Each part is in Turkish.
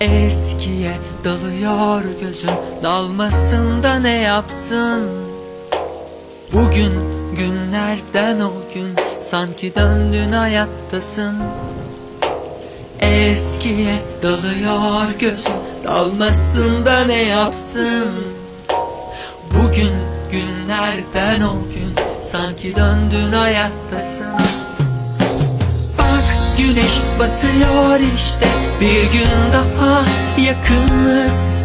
Eskiye dalıyor gözüm Dalmasında ne yapsın? Bugün günlerden o gün Sanki döndün hayattasın Eskiye dalıyor gözüm Dalmasında ne yapsın? Bugün günlerden o gün Sanki döndün hayattasın. Bak güneş batıyor işte Bir gün daha yakınız.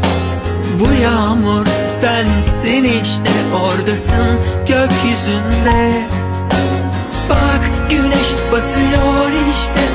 Bu yağmur sensin işte Oradasın gökyüzünde. Bak güneş batıyor işte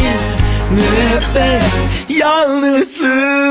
Müebbet yalnızlığım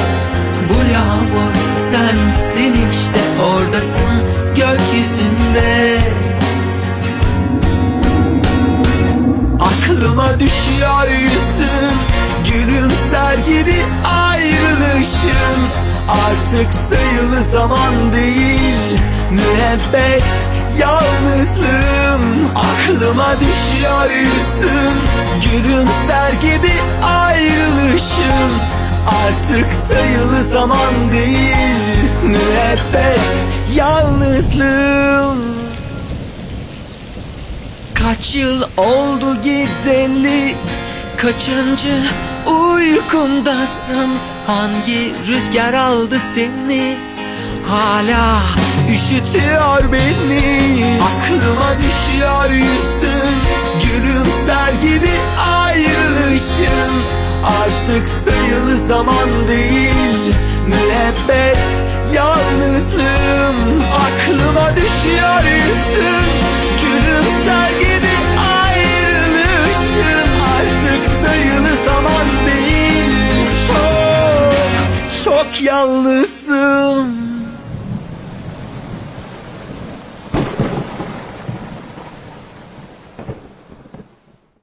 yağmur sensin işte oradasın gökyüzünde. Aklıma düşüyor yüzün Gülümser gibi ayrılışın. Artık sayılı zaman değil Müebbet yalnızlığım. Aklıma düşüyor yüzün Gülümser gibi ayrılışın Artık sayılı zaman değil Müebbet yalnızlığım. Kaç yıl oldu gideli Kaçıncı uykundasın? Hangi rüzgar aldı seni? Hala üşütüyor beni. Aklıma düşüyor yüzün Gülümser zaman değil. Müebbet yalnızlığım. Aklıma düşüyor yüzün Gülümser gibi ayrılışın Artık sayılı zaman değil. Çok çok yalnız